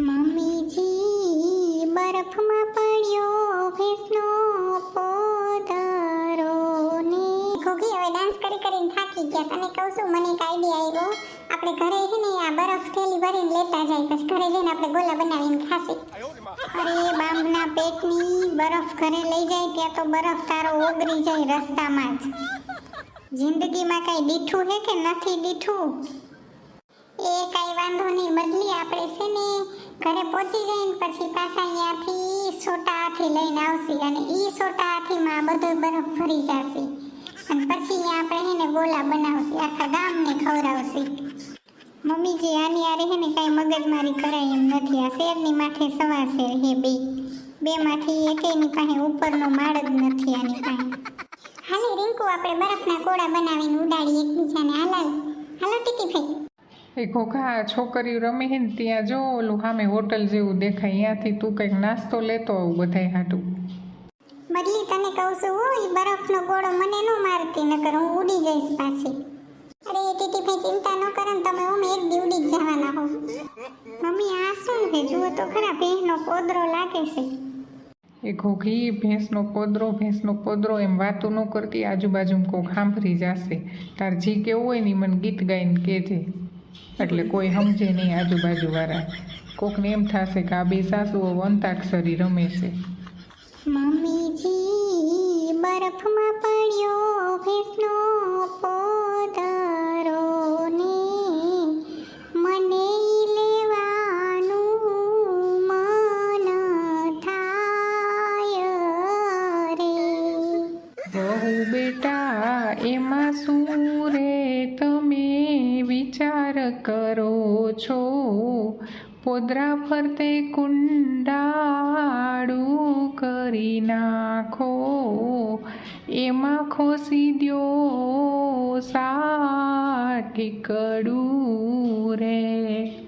મમ્મીજી બરફમાં પડ્યો બરફ ઘરે લઈ જાય, ત્યાં તો બરફ તારો ઓગળી જાય રસ્તામાં જિંદગીમાં કઈ દીઠું હે કે નથી દીઠું? એ કઈ વાંધો નહીં. બદલી આપણે છે ને ઘરે પહોંચી જઈને પછી પાછા અહીંયાથી સોટા હાથી લઈને આવશે અને એ સોટા હાથીમાં બધો બરફ ભરી જશે. અને પછી આપણે છે ને ગોલા બનાવશે, આખા ગામને ખવડાવશે. મમ્મીજી, આની આરે છે ને કાંઈ મગજમારી કરાય એમ નથી. આ શેરની માથે સવા શેર હે બે. બે માંથી એકેયની પાસે ઉપરનો માળ જ નથી આની પાસે. હાલે રિંકુ, આપણે બરફના કોળા બનાવીને ઉડાડીએ એકબીજાને. હાલાલ. હાલો ટીકી ભાઈ એ ઘોઘા છોકરીઓ રમી ને ત્યાં જો ઓલું સામે હોટલ જેવું દેખાય અહીંયાથી તું કંઈક નાસ્તો લેતો આવું બધાય હાટું. બદલી તને કહું છું હો એ બરફનો ગોળો મને ન મારતી નકર હું ઉડી જઈશ પાછી. અરે ટીટી ભાઈ ચિંતા ન કરો ને તમે હું એક દી ઉડી જવાના હો. મમ્મી આ શું છે? જુઓ તો ખરા ભેંસનો પોદરો લાગે છે. એ ઘોઘી ભેંસનો પોદરો ભેંસનો પોદરો એમ વાતો ન કરતી આજુબાજુમાં કોક સાંભળી જશે. તાર જી કેવું હોય ને મને ગીત ગાઈને કહેજે. એટલે કોઈ સમજે નહીં આજુબાજુવાળા. કોકને એમ થશે કે આ બે સાસુઓ અંતાક્ષરી રમે છે. મમ્મીજી બરફમાં પડ્યો ભેંસનો પોદરો ને. મને લેવાનું મન થાય રે. બહુ બેટા એમાં શું વિચાર કરો છો. પોદરા ફરતે કુંડાળું કરી નાખો. એમાં ખોસી દ્યો સાઠીકડું રે.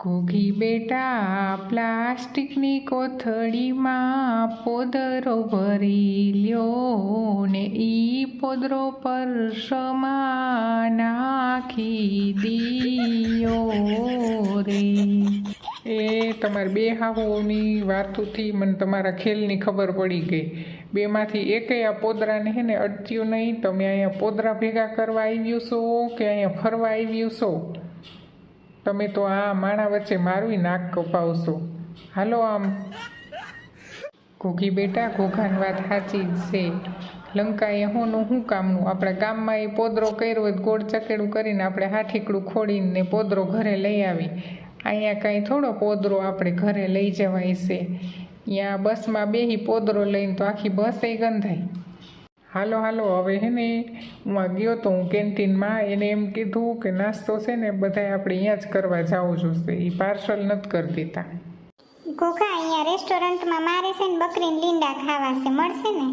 ઘોઘી બેટા, પ્લાસ્ટિકની કોથળીમાં પોદરો ભરી લ્યો ને ઈ પોદરો પર પરસમાં નાખી દિયો રે. એ તમારી બે હાહુઓની વાતોથી મને તમારા ખેલની ખબર પડી ગઈ. બેમાંથી એકેય આ પોદરાને હે ને અટક્યું નહીં. તમે અહીંયા પોદરા ભેગા કરવા આવ્યું છો કે અહીંયા ફરવા આવ્યું છો? તમે તો આ માણા વચ્ચે મારું નાક કપાવશો. હાલો આમ. ઘોઘી બેટા, ઘોઘાન વાત સાચી જ છે. લંકાએ હોનું શું કામનું? આપણા ગામમાં એ પોદરો કર્યો હોય ગોળ ચકેડું કરીને આપણે હાઠીકડું ખોડીને પોદરો ઘરે લઈ આવી. અહીંયા કાંઈ થોડો પોદરો આપણે ઘરે લઈ જવાય છે. ત્યાં બસમાં બેહી પોદરો લઈને તો આખી બસ એ ગંધાય. હાલો હાલો, હવે હે ને, હું ગયો તો હું કેન્ટીનમાં એને એમ કીધું કે નાસ્તો છે ને, બધાય આપણે અહીંયા જ કરવા જવું જોઈશે એ પાર્સલ નથી કરી દેતા ઘોઘા અહીંયા રેસ્ટોરન્ટમાં મારે છે ને બકરીને લીંડા ખાવા છે. મળશે ને?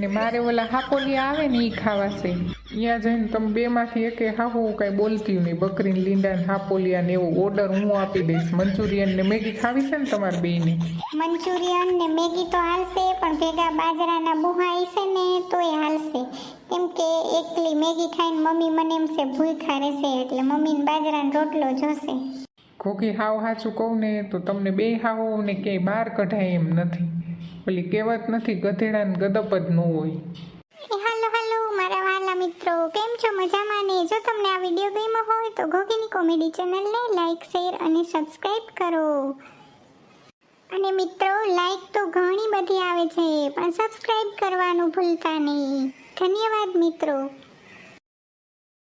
ને મારે ઓલા હાપોલિયા આવે ને એ ખાવાશે અહીંયા જઈને તમે બેમાંથી એકે હાહુ કાંઈ બોલતી નહીં. બકરીને લીંડા ને હાપોલિયા ને એવો ઓર્ડર હું આપી દઈશ. મંચુરિયન ને મેગી ખાવી છે ને તમારે બેને મંચુરિયન ને મેગી તો હાલશે પણ ભેગા બાજરાના બુહાઈ છે ને તોય હાલશે. કેમ કે એકલી મેગી ખાઈને મમ્મી મને એમ છે ભૂખા રહેશે એટલે મમ્મીને બાજરાનો રોટલો જોશે. ખોખી હાવ હાચું કહું ને તો તમને બે હાવ ને ક્યાંય બહાર કઢાય એમ નથી. ઓલી કહેવત નથી, ગધેડા ગદપ જ ન હોય. હાલો હાલો, મારા વાલા મિત્રો, કેમ છો? મજામાં ને? જો તમને આ વીડિયો ગમ્યો હોય તો ગોગીની કોમેડી ચેનલને લાઈક, શેર અને સબસ્ક્રાઇબ કરો. અને મિત્રો, લાઈક તો ઘણી બધી આવે છે, પણ સબસ્ક્રાઇબ કરવાનું ભૂલતા નહીં. ધન્યવાદ મિત્રો.